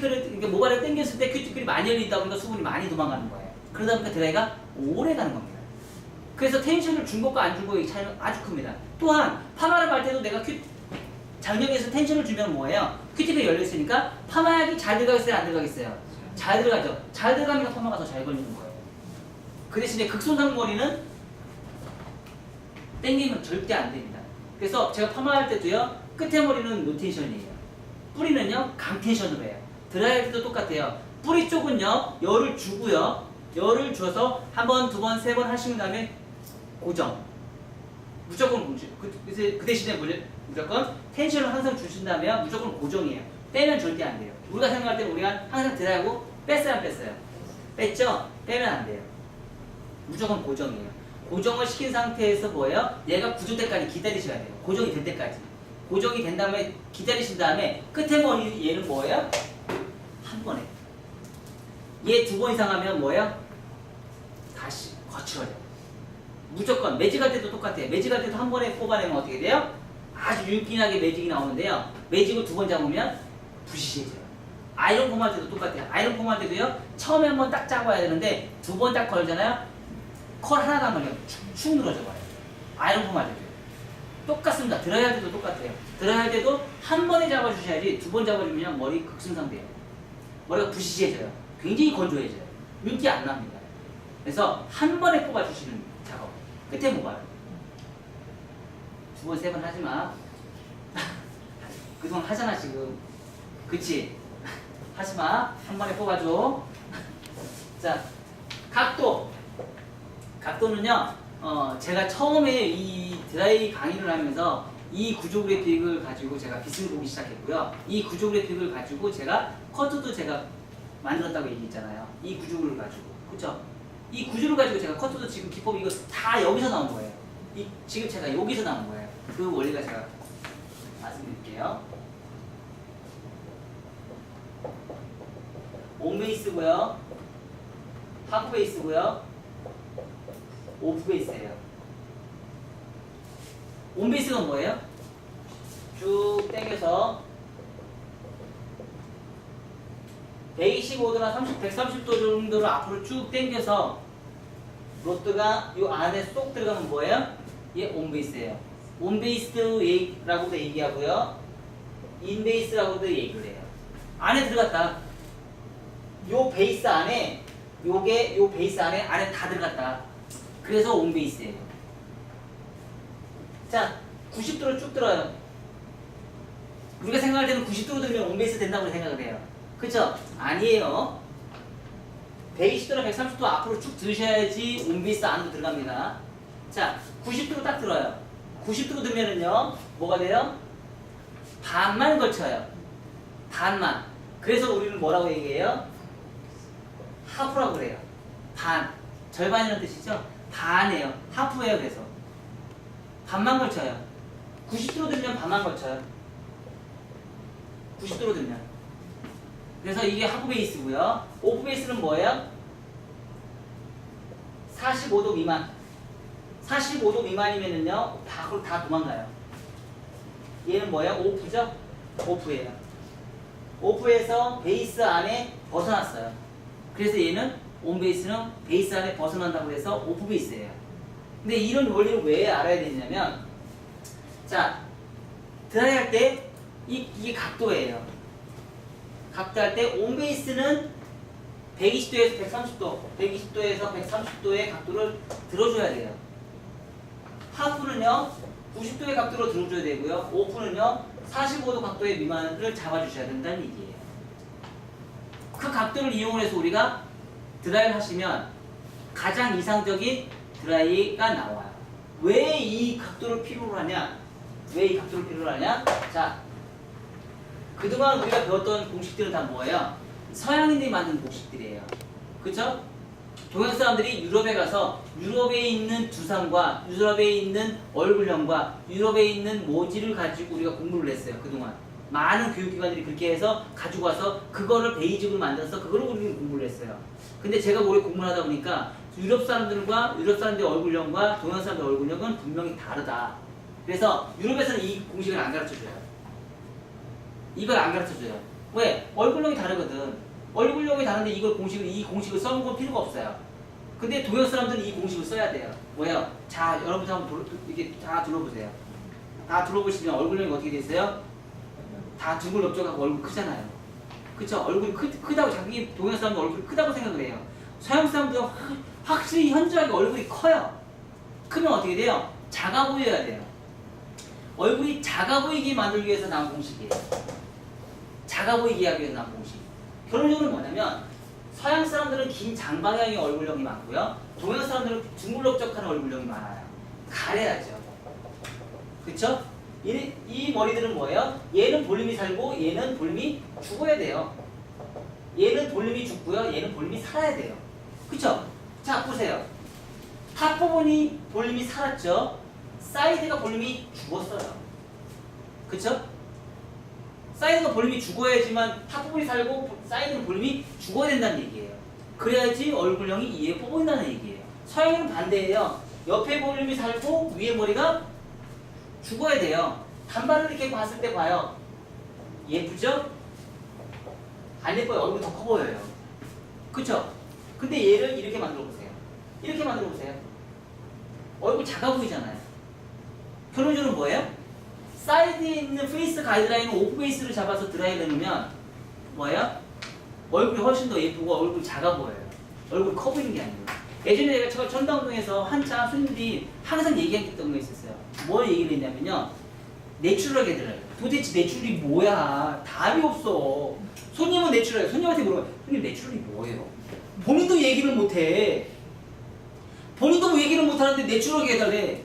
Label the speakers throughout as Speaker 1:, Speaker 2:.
Speaker 1: 큐티클을 이게 모발을 당겼을 때 큐티클이 많이 열리다 보니까 수분이 많이 도망가는 거예요. 그러다 보니까 드라이가 오래 가는 겁니다. 그래서 텐션을 준 것과 안준 거의 차이는 아주 큽니다. 또한 파마를 할 때도 내가 큐 장력에서 텐션을 주면 뭐예요? 큐티클이 열려 있으니까 파마약이 잘 들어가겠어요, 안 들어가겠어요? 잘 들어가죠. 잘 들어가니까 파마가 더 잘 걸리는 거예요. 그 대신에 극손상 머리는 땡기면 절대 안 됩니다. 그래서 제가 파마할 때도요, 끝에 머리는 노텐션이에요. 뿌리는요, 강텐션으로 해요. 드라이할 때도 똑같아요. 뿌리 쪽은요, 열을 주고요, 열을 줘서 한 번, 두 번, 세 번 하신 다음에 고정. 무조건 고정. 그, 그, 그 대신에 물- 무조건 텐션을 항상 주신다면 무조건 고정이에요. 빼면 절대 안 돼요. 우리가 생각할 때 우리가 항상 드라이하고 뺐어요, 안 뺐어요? 뺐죠? 빼면 안 돼요. 무조건 고정이에요. 고정을 시킨 상태에서 뭐예요? 얘가 굳을 때까지 기다리셔야 돼요. 고정이 될 때까지. 고정이 된 다음에 기다리신 다음에 끝에 머리 얘는 뭐예요? 한 번에. 얘 두 번 이상 하면 뭐예요? 다시 거칠어요. 무조건 매직할 때도 똑같아요. 매직할 때도 한 번에 뽑아내면 어떻게 돼요? 아주 윤기나게 매직이 나오는데요. 매직을 두 번 잡으면 부시해져요. 아이런 폼할 때도 똑같아요. 아이런 폼할 때도요. 처음에 한 번 딱 잡아야 되는데 두 번 딱 걸잖아요. 컬 하나 남으면 축 늘어져 버려요. 아이런 폼할 때도 똑같습니다. 할 때도 똑같아요. 할 때도 한 번에 잡아주셔야지 두 번 잡아주면 머리 극순상돼요. 머리가 부시해져요. 굉장히 건조해져요. 윤기 안 납니다. 그래서 한 번에 뽑아주시는 작업. 끝에 모발. 두 번, 세 번 하지 마. 그동안 하잖아, 지금. 그치? 하지 마. 한 번에 뽑아줘. 자, 각도. 각도는요, 어, 제가 처음에 이 드라이 강의를 하면서 이 구조 그래픽을 가지고 제가 빛을 보기 시작했고요. 이 구조 그래픽을 가지고 제가 커트도 제가 만들었다고 얘기했잖아요. 이 구조를 가지고. 그쵸? 이 구조를 가지고 제가 커트도 지금 기법 이거 다 여기서 나온 거예요. 이, 지금 제가 여기서 나온 거예요. 그 원리가 제가 말씀드릴게요. 온 베이스고요. 하프 베이스고요. 오프 베이스예요. 온 베이스가 뭐예요? 쭉 당겨서 125도나 30, 130도 정도를 앞으로 쭉 당겨서 로트가 이 안에 쏙 들어가면 뭐예요? 얘 온베이스예요. 온베이스라고도 얘기하고요. 인베이스라고도 얘기를 해요. 안에 들어갔다. 요 베이스 안에 요게 요 베이스 안에 안에 다 들어갔다. 그래서 온베이스예요. 자, 90도로 쭉 들어요. 우리가 생각할 때는 90도로 들면 온베이스 된다고 생각을 해요. 그쵸? 아니에요. 120도나 130도 앞으로 쭉 드셔야지 온베이스 안으로 들어갑니다. 자, 90도로 딱 들어요. 90도로 들면은요, 뭐가 돼요? 반만 걸쳐요. 반만. 그래서 우리는 뭐라고 얘기해요? 하프라고 그래요. 반. 절반이라는 뜻이죠? 반이에요. 하프예요, 그래서. 반만 걸쳐요. 90도로 들면 반만 걸쳐요. 90도로 들면. 그래서 이게 하프 베이스고요. 오프 베이스는 뭐예요? 45도 미만. 45도 미만이면은요, 다, 그걸 다 도망가요. 얘는 뭐예요? 오프죠? 오프예요. 오프에서 베이스 안에 벗어났어요. 그래서 얘는 온 베이스는 베이스 안에 벗어난다고 해서 오프 베이스예요. 근데 이런 원리를 왜 알아야 되냐면, 자, 드라이 할 때 이, 이게 각도예요. 각도 할 때 온 베이스는 120도에서 130도, 120도에서 130도의 각도를 들어줘야 돼요. 하프는요, 90도의 각도로 들어줘야 되고요. 오프는요, 45도 각도의 미만을 잡아주셔야 된다는 얘기예요. 그 각도를 이용해서 우리가 드라이를 하시면 가장 이상적인 드라이가 나와요. 왜 이 각도를 필요로 하냐? 왜 이 각도를 필요로 하냐? 자, 그동안 우리가 배웠던 공식들은 다 뭐예요? 서양인들이 만든 공식들이에요. 그쵸? 동양 사람들이 유럽에 가서 유럽에 있는 두상과 유럽에 있는 얼굴형과 유럽에 있는 모지를 가지고 우리가 공부를 했어요. 그동안. 많은 교육기관들이 그렇게 해서 가지고 와서 그거를 베이직으로 만들어서 그거를 우리는 공부를 했어요. 근데 제가 오래 공부를 하다 보니까 유럽 사람들과 유럽 사람들의 얼굴형과 동양 사람들의 얼굴형은 분명히 다르다. 그래서 유럽에서는 이 공식을 안 가르쳐 줘요. 이걸 안 가르쳐 줘요. 왜? 얼굴형이 다르거든. 얼굴형이 다른데 이걸 공식을 이 공식을 써먹을 필요가 없어요. 근데 동양 사람들은 이 공식을 써야 돼요. 뭐예요? 자, 여러분들 한번 이렇게 다 둘러보세요. 다 둘러보시면 얼굴형이 어떻게 됐어요? 다 둥글럽적하고 얼굴 크잖아요. 그쵸? 얼굴 크, 크다고 자기 동양 사람들 얼굴이 크다고 생각을 해요. 서양 사람들은 확- 확실히 현저하게 얼굴이 커요. 크면 어떻게 돼요? 작아 보여야 돼요. 얼굴이 작아 보이게 만들기 위해서 나온 공식이에요. 작아 보이게 하기 위해서 나온 공식. 결론적으로 뭐냐면 서양 사람들은 긴 장방향의 얼굴형이 많고요. 동양 사람들은 둥글럭적한 얼굴형이 많아요. 가려야죠. 그쵸? 이, 이 머리들은 뭐예요? 얘는 볼륨이 살고 얘는 볼륨이 죽어야 돼요. 얘는 볼륨이 죽고요. 얘는 볼륨이 살아야 돼요. 그쵸? 자, 보세요. 탑 부분이 볼륨이 살았죠? 사이드가 볼륨이 죽었어요. 그쵸? 사이드가 볼륨이 죽어야지만 탑 부분이 살고 사이드는 볼륨이 죽어야 된다는 얘기예요. 그래야지 얼굴형이 이에 뽑힌다는 얘기예요. 서양은 반대예요. 옆에 볼륨이 살고 위에 머리가 죽어야 돼요. 단발을 이렇게 봤을 때 봐요. 예쁘죠? 안 예뻐요. 얼굴이 더커 보여요. 그쵸? 근데 얘를 이렇게 만들어 보세요. 이렇게 만들어 보세요. 얼굴 작아 보이잖아요. 결론적으로 뭐예요? 사이드에 있는 페이스 가이드라인은 오프 베이스를 잡아서 드라이를 해놓으면 뭐예요? 얼굴이 훨씬 더 예쁘고 얼굴이 작아 보여요. 얼굴이 커 보이는 게 아니고. 예전에 내가 저 전당동에서 한참 손님들이 항상 얘기했던 거 있었어요. 뭘 얘기를 했냐면요. 내추럴하게 들어요. 도대체 내추럴이 뭐야? 답이 없어. 손님은 내추럴, 손님한테 물어봐. 손님 내추럴이 뭐예요? 본인도 얘기를 못해. 본인도 뭐 얘기를 못하는데 내추럴하게 해달래.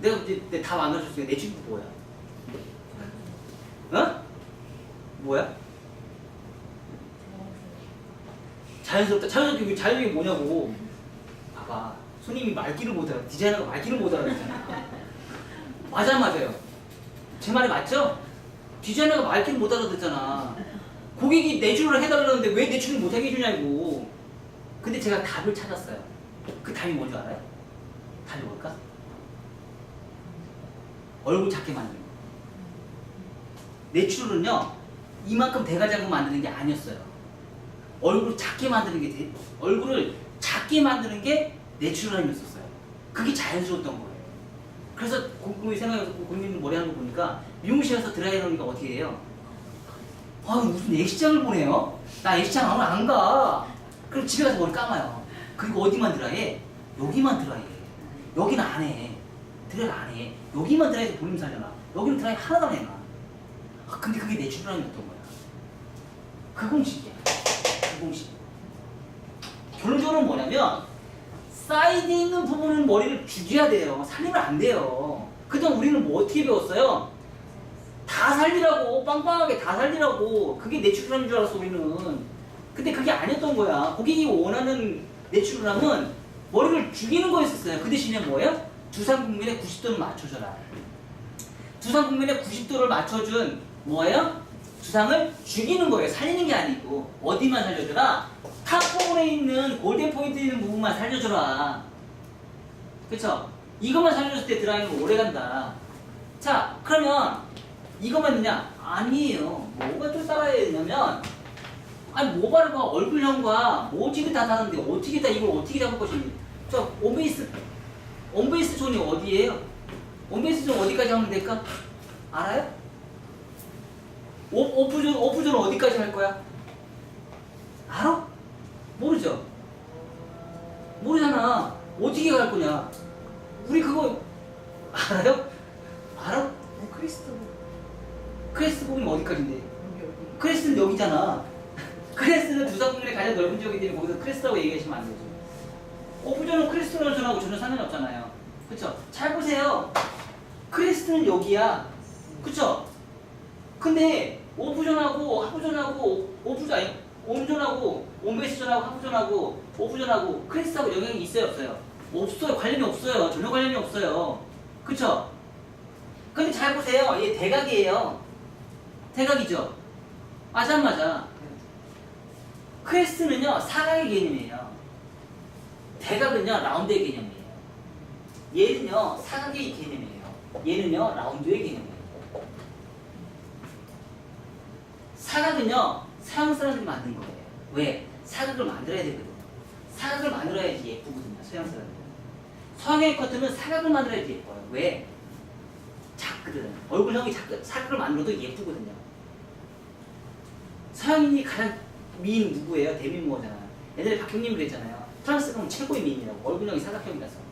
Speaker 1: 내가 이제 답안 가르쳤어요. 내추럴이 뭐야? 어? 뭐야? 자연스럽다. 자연스럽게 자연스럽게 뭐냐고. 봐봐. 손님이 말귀를 못 알아. 디자이너가 말귀를 못 알아듣잖아. 맞아 맞아요. 제 말이 맞죠? 디자이너가 말귀를 못 알아듣잖아. 고객이 내주를 해달라는데 왜 내주를 못하게 해주냐고. 근데 제가 답을 찾았어요. 그 답이 뭔지 알아요? 답이 뭘까? 얼굴 작게 만드는 거. 내추럴은요, 이만큼 대가작으로 만드는 게 아니었어요. 얼굴을 작게 만드는 게, 대- 얼굴을 작게 만드는 게 내추럴함이었어요. 그게 자연스러웠던 거예요. 그래서 고객이 생각해서 고객님 머리 하는 거 보니까 미용실에서 드라이 해놓으니까 어떻게 해요? 아, 무슨 예식장을 보내요? 나 예식장 아무 안 가. 그럼 집에 가서 머리 감아요. 그리고 어디만 드라이해? 여기만 드라이해. 여기는 안 해. 드라이 안 해. 여기만 드라이해서 볼륨 살려놔. 여기는 드라이 하나도 안 해놔. 아, 근데 그게 내추럴함이었던 거야. 그 공식이야. 그 공식. 결론적으로 뭐냐면 사이드에 있는 부분은 머리를 죽여야 돼요. 살리면 안 돼요. 그동안 우리는 뭐 어떻게 배웠어요? 다 살리라고 빵빵하게 다 살리라고 그게 내추럴한 줄 알았어 우리는 근데 그게 아니었던 거야 고객이 원하는 내추럴함은 머리를 죽이는 거였었어요 그 대신에 뭐예요? 두상 국민의 90도를 맞춰줘라 두상 국민의 90도를 맞춰준 뭐예요? 두상을 죽이는 거예요 살리는 게 아니고 어디만 살려줘라? 탑 부분에 있는 골든 포인트 있는 부분만 살려줘라 그쵸? 이것만 살려줬을 때 드라이는 오래 간다 자 그러면 이것만 있냐? 아니에요. 뭐가 또 따라야 되냐면, 아니, 모발과 얼굴형과 모질이 다 다른데 어떻게 다 이걸 어떻게 잡을 것입니까? 저, 온베이스, 온베이스 존이 어디예요? 온베이스 존 어디까지 하면 될까? 알아요? 오, 오프존, 오프존 어디까지 할 거야? 알아? 모르죠? 모르잖아. 어떻게 갈 거냐? 우리 그거 알아요? 알아?
Speaker 2: 어, 크리스토
Speaker 1: 크레스트 부분이 어디까지인데? 크레스트는 여기잖아. 크레스트는 두사 부분이 가장 넓은 지역이기 때문에 거기서 크레스트라고 얘기하시면 안 되죠. 오브전은 크레스트라는 전하고 전혀 상관이 없잖아요. 그쵸? 잘 보세요. 크레스트는 여기야. 그쵸? 근데 오브전하고 하부전하고 오브전 아니 온전하고 온베이스전하고 하부전하고 오브전하고 크레스트하고 영향이 있어요 없어요? 없어요. 관련이 없어요. 전혀 관련이 없어요. 그쵸? 근데 잘 보세요. 얘 대각이에요. 대각이죠? 맞아 안 맞아? 크레스트는요 사각의 개념이에요. 대각은요 라운드의 개념이에요. 얘는요 사각의 개념이에요. 얘는요 라운드의 개념이에요. 사각은요 서양 사람들이 만든 거예요. 왜? 사각을 만들어야 되거든요. 사각을 만들어야지 예쁘거든요. 서양 사람들은. 서양의 커트는 사각을 만들어야지 예뻐요. 왜? 작거든. 얼굴형이 작, 사각을 만들어도 예쁘거든요. 서양인이 가장 미인 누구예요? 대미모어잖아요. 옛날에 박형님 그랬잖아요. 프랑스 그럼 최고의 미인이라고. 얼굴형이 사각형이라서.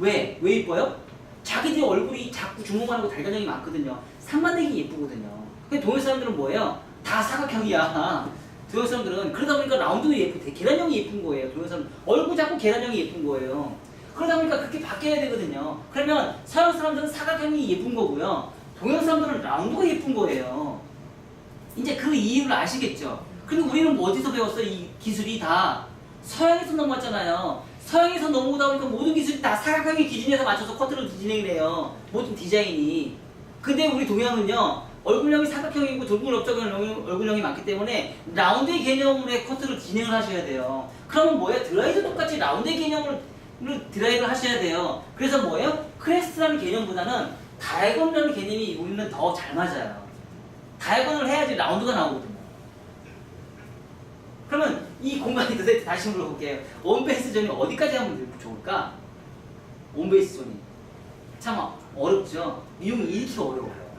Speaker 1: 왜? 왜 이뻐요? 자기들 얼굴이 자꾸 주먹만하고 달걀형이 많거든요. 상반되기 예쁘거든요. 근데 동양 사람들은 뭐예요? 다 사각형이야. 동양 사람들은 그러다 보니까 라운드도 예쁘대. 계란형이 예쁜 거예요. 동양 사람 얼굴 작고 계란형이 예쁜 거예요. 그러다 보니까 그렇게 바뀌어야 되거든요. 그러면 서양 사람들은 사각형이 예쁜 거고요. 동양 사람들은 라운드가 예쁜 거예요. 이제 그 이유를 아시겠죠? 근데 우리는 뭐 어디서 배웠어? 이 기술이 다 서양에서 넘어왔잖아요. 서양에서 넘어오다 보니까 모든 기술이 다 사각형의 기준에서 맞춰서 커트로 진행을 해요. 모든 디자인이. 근데 우리 동양은요. 얼굴형이 사각형이고 돌굴 업적인 얼굴형이 많기 때문에 라운드의 개념으로의 커트를 진행을 하셔야 돼요. 그러면 뭐예요? 드라이도 똑같이 라운드의 개념으로 드라이브를 하셔야 돼요. 그래서 뭐예요? 크레스트라는 개념보다는 다이건이라는 개념이 우리는 더 잘 맞아요. 다이건을 해야지 라운드가 나오거든요. 그러면 이 공간이 도대체 다시 물어볼게요. 원베이스 존이 어디까지 하면 좋을까? 원베이스 존이. 참 어렵죠? 미용이 이렇게 어려워요.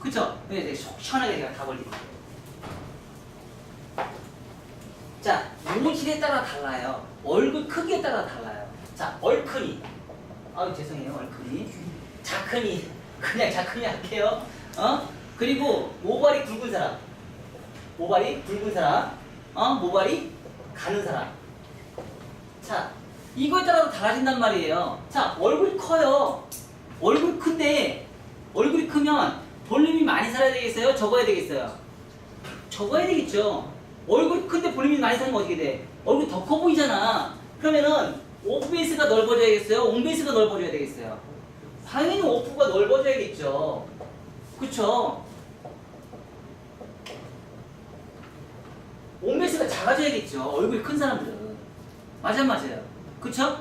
Speaker 1: 그쵸? 근데 되게 속 시원하게 제가 다 걸릴게요. 자, 모질에 따라 달라요. 얼굴 크기에 따라 달라요. 자, 얼큰이. 아유, 죄송해요, 얼큰이. 자큰이. 그냥 자큰이 할게요. 어? 그리고 모발이 굵은 사람. 모발이 굵은 사람. 어? 모발이 가는 사람. 자, 이거에 따라서 달라진단 말이에요. 자, 얼굴이 커요. 얼굴 큰데, 얼굴이 크면 볼륨이 많이 살아야 되겠어요? 적어야 되겠어요? 적어야 되겠죠. 얼굴 큰데 볼륨이 많이 살면 어떻게 돼? 얼굴 더커 보이잖아. 그러면은 오프베이스가 넓어져야겠어요? 온베이스가 넓어져야 되겠어요? 당연히 오프가 넓어져야겠죠. 그쵸? 온베이스가 작아져야겠죠. 얼굴이 큰 사람들은. 맞아, 맞아요. 그쵸?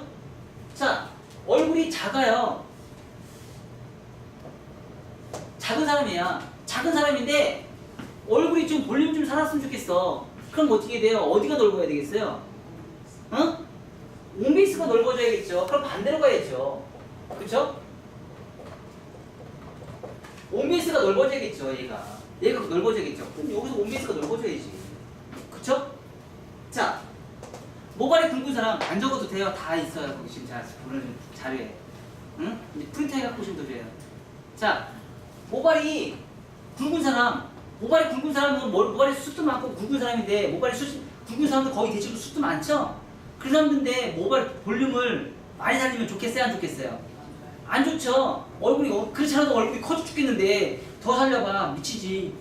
Speaker 1: 자, 얼굴이 작아요. 작은 사람이야. 작은 사람인데 얼굴이 좀 볼륨 좀 살았으면 좋겠어. 그럼 어떻게 돼요? 어디가 넓어야 되겠어요? 어? 온베이스가 넓어져야겠죠. 그럼 반대로 가야죠. 그쵸? 온베이스가 넓어져야겠죠, 얘가. 얘가 넓어져야겠죠. 그럼 여기서 온베이스가 넓어져야지. 그쵸? 자, 모발이 굵은 사람 안 적어도 돼요. 다 있어요. 거기 지금 자, 보내준 자료에. 응? 이제 프린트 해 갖고 오시면 더 돼요. 자, 모발이 굵은 사람, 모발이 굵은 사람은 모- 모발이 숱도 많고 굵은 사람인데 모발이 숱, 굵은 사람도 거의 대체로 숱도 많죠? 그 사람들인데 모발 볼륨을 많이 살리면 좋겠어요? 안 좋겠어요? 안 좋죠? 얼굴이, 어- 그렇지 않아도 얼굴이 커져 죽겠는데 더 살려봐. 미치지.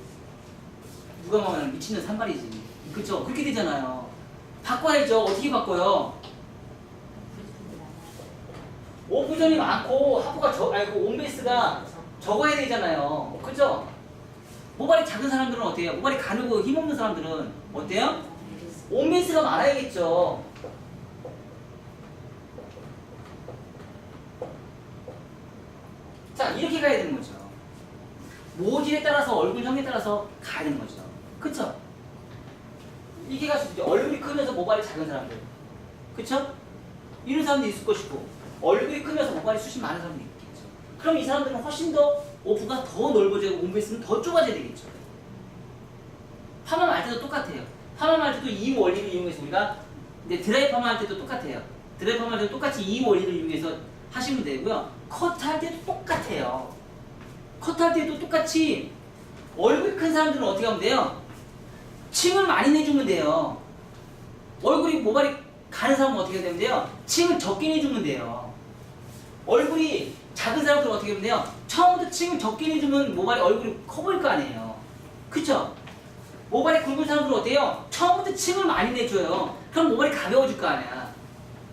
Speaker 1: 누가 말하면 미치는 산발이지. 그쵸? 그렇게 되잖아요. 바꿔야죠. 어떻게 바꿔요? 오프전이 많고 하프가 적, 아니 그 온베이스가 적어야 되잖아요. 그죠? 모발이 작은 사람들은 어때요? 모발이 가늘고 힘없는 사람들은 어때요? 온베이스가 많아야겠죠. 자, 이렇게 가야 되는 거죠. 모질에 따라서 얼굴형에 따라서 가야 되는 거죠. 그쵸? 이게 갈수 있죠. 얼굴이 크면서 모발이 작은 사람들. 그쵸? 이런 사람도 있을 것이고, 얼굴이 크면서 모발이 숱이 많은 사람도 있겠죠. 그럼 이 사람들은 훨씬 더 오프가 더 넓어지고 온베이스는 더 좁아져야 되겠죠. 파마 할 때도 똑같아요. 파마 할 때도 이 원리를 이용해서 우리가 이제 드라이 파마 할 때도 똑같아요. 드라이 파마 할 때도 똑같이 이 원리를 이용해서 하시면 되고요. 컷 할 때도 똑같아요. 컷 할 때도 똑같이 얼굴이 큰 사람들은 어떻게 하면 돼요? 층을 많이 내주면 돼요. 얼굴이 모발이 가는 사람은 어떻게 되면 돼요? 층을 적게 내주면 돼요. 얼굴이 작은 사람들은 어떻게 하면 돼요? 처음부터 층을 적게 내주면 모발이 얼굴이 커 보일 거 아니에요. 그쵸? 모발이 굵은 사람들은 어때요? 처음부터 층을 많이 내줘요. 그럼 모발이 가벼워질 거 아니야.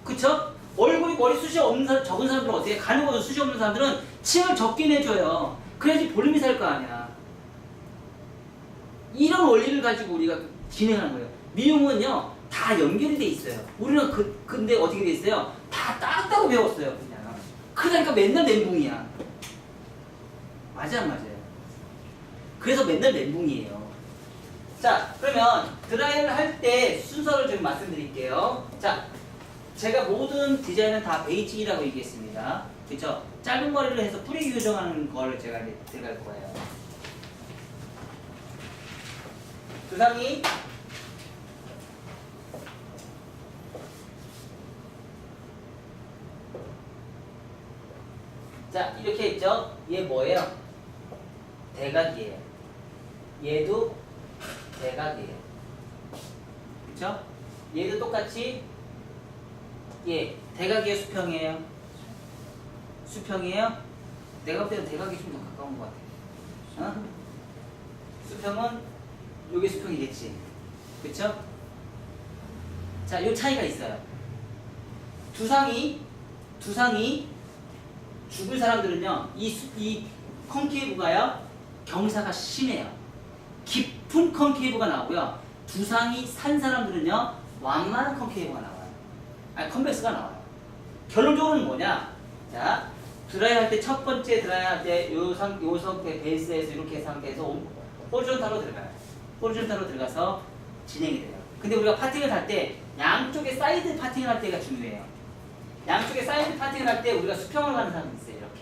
Speaker 1: 그쵸? 얼굴이 머리숱이 없는 사람, 적은 사람들은 어때요? 가늘고도 숱이 없는 사람들은 층을 적게 내줘요. 그래야지 볼륨이 살 거 아니야. 이런 원리를 가지고 우리가 진행하는 거예요. 미용은요, 다 연결이 돼 있어요. 우리는 그, 근데 어떻게 돼 있어요? 다 따로따로 배웠어요, 그냥. 그러니까 맨날 멘붕이야. 맞아, 안 맞아요? 그래서 맨날 멘붕이에요. 자, 그러면 드라이를 할 때 순서를 좀 말씀드릴게요. 자, 제가 모든 디자인은 다 베이직이라고 얘기했습니다. 그렇죠? 짧은 머리를 해서 뿌리 교정하는 걸 제가 들어갈 거예요. 두상이 자 이렇게 있죠. 얘 뭐예요? 대각이에요. 얘도 대각이에요. 그쵸? 얘도 똑같이 예 대각이에요 수평이에요? 수평이에요? 내가 볼 때는 대각이 좀 더 가까운 것 같아. 어? 수평은 요게 수평이겠지. 그쵸? 자, 요 차이가 있어요. 두상이 두상이 죽을 사람들은요, 이, 수- 이 컨케이브가요, 경사가 심해요. 깊은 컨케이브가 나오고요. 두상이 산 사람들은요, 완만한 컨케이브가 나와요. 아니, 컨벡스가 나와요. 결론적으로는 뭐냐? 자, 드라이 할 때 첫 번째 드라이 할 때 요 상, 요 상태 베이스에서 이렇게 상태에서 호리존탈로 들어가요. 호리존탈로 들어가서 진행이 돼요. 근데 우리가 파팅을 할 때 양쪽에 사이드 파팅을 할 때가 중요해요. 양쪽에 사이드 파팅을 할 때 우리가 수평을 하는 사람이 있어요. 이렇게.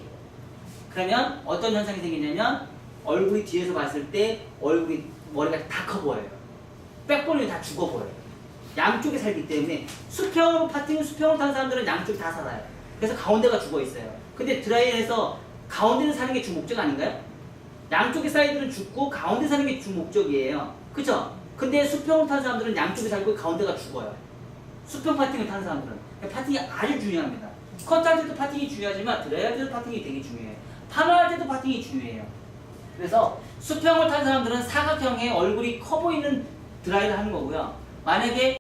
Speaker 1: 그러면 어떤 현상이 생기냐면 얼굴이 뒤에서 봤을 때 얼굴이 머리가 다 커 보여요. 백본이 다 죽어 보여요. 양쪽에 살기 때문에 수평으로 파팅을 수평으로 타는 사람들은 양쪽이 다 살아요. 그래서 가운데가 죽어 있어요. 근데 드라이에서 가운데를 사는 게 주 목적 아닌가요? 양쪽의 사이드는 죽고 가운데 사는 게 주 목적이에요. 그쵸? 근데 수평을 타는 사람들은 양쪽에 살고 가운데가 죽어요. 수평 파팅을 타는 사람들은. 그러니까 파팅이 아주 중요합니다. 컷할 때도 파팅이 중요하지만 드라이할 때도 파팅이 되게 중요해요. 파마할 때도 파팅이 중요해요. 그래서 수평을 탄 사람들은 사각형의 얼굴이 커 보이는 드라이를 하는 거고요. 만약에